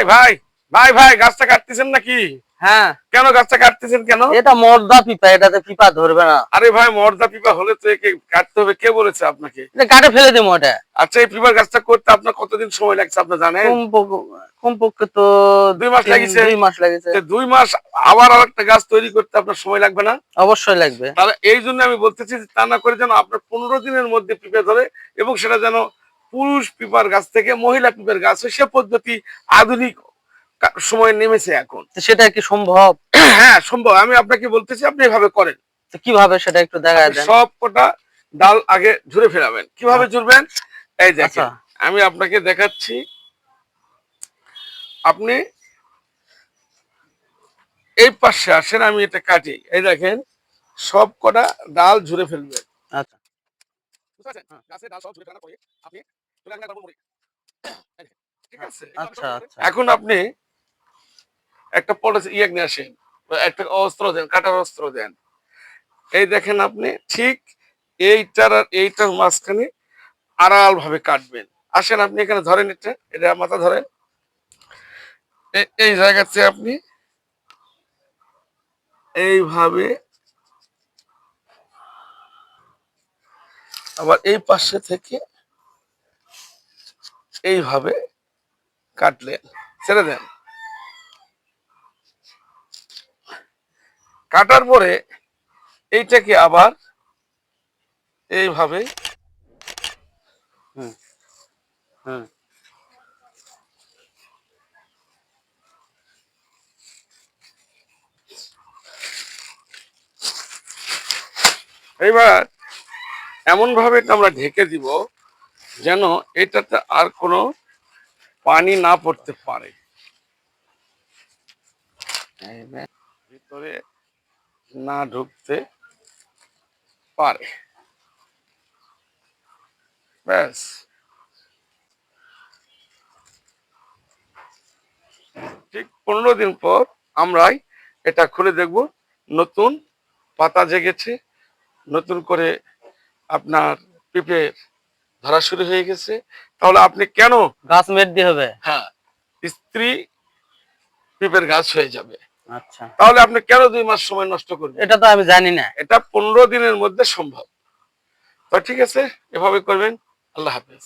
ভাই ভাই ভাই ভাই গাছটা কাটতেছেন নাকি? হ্যাঁ। কেন গাছটা কাটতেছেন কেন? এটা মর্দা পিপা এটাতে পিপা ধরবে না। আরে ভাই মর্দা পিপা হলে তো একে কাটতে হবে। কে বলেছে আপনাকে? কাটে ফেলে দেবো ওটা আচ্ছা এই পিপার গাছটা করতে আপনার কতদিন সময় লাগছে আপনি জানেন? কমপক্ষে কমপক্ষে তো দুই মাস তিন- দুই মাস লেগেছে দুই মাস আবার আরেকটা গাছ তৈরি করতে আপনার সময় লাগবে না? অবশ্যই লাগবে। তাহলে এই জন্য আমি বলতেছি যে তা না করে যেন আপনার পনেরো দিনের মধ্যে পিপে ধরে এবং সেটা যেন পুরুষ পিপার গাছ থেকে মহিলা পিপার গাছ সে পদ্ধতি আধুনিক সময় নেমেছে এখন। সেটা কি সম্ভব? হ্যাঁ সম্ভব। আমি আপনাকে বলতেছি আপনি এভাবে করেন। কীভাবে সেটা একটু দেখা দেন সব কটা ডাল আগে ঝুরে ফেরাবেন কীভাবে ঝুরবেন এই দেখেন আচ্ছা। আমি আপনাকে দেখাচ্ছি। আপনি এই পাশে আসেন আমি এটা কাটি। এই দেখেন সব কটা ডাল ঝুড়ে ফেলবেন। আচ্ছা। ঠিক আছে? আচ্ছা আচ্ছা। এখন আপনি একটা পলিস ইয়ে নিয়ে আসেন একটা অস্ত্র দেন কাটার অস্ত্র দেন। এই দেখেন আপনি ঠিক এইটার আর এইটার মাঝখানে আড়াল ভাবে কাটবেন। আসেন আপনি এখানে ধরেন এটা এটা মাথা ধরেন। এই জায়গাতে আপনি এইভাবে আবার এই পাশে থেকে এইভাবে কাটলেন ছেড়ে দেন। কাটার পরে এইটাকে আবার এইভাবে এইবার এমন ভাবে এটা আমরা ঢেকে দিব যেন এটাতে আর কোনো পানি না পড়তে পারে। ভিতরে না ঢুকতে পারে। ব্যাস। ঠিক পনেরো দিন পর আমরাই এটা খুলে দেখব। নতুন পাতা জেগেছে। নতুন করে আপনার পেঁপে ধরা শুরু হয়ে গেছে। তাহলে আপনি কেন গাছ মেট দিয়ে হবে? হ্যাঁ স্ত্রী পেঁপের গাছ হয়ে যাবে। আচ্ছা। তাহলে আপনি কেন দুই মাস সময় নষ্ট করবেন? এটা তো আমি জানি না। এটা পনেরো দিনের মধ্যে সম্ভব। তো ঠিক আছে এভাবে করবেন। আল্লাহ হাফেজ।